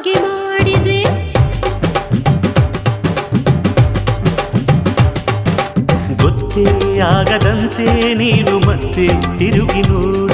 ಹಾಗೆ ಮಾಡಿದೆ. ಗೊತ್ತೇ ಆಗದಂತೆ ನೀನು ಮತ್ತೆ ತಿರುಗಿ ನೋಡು.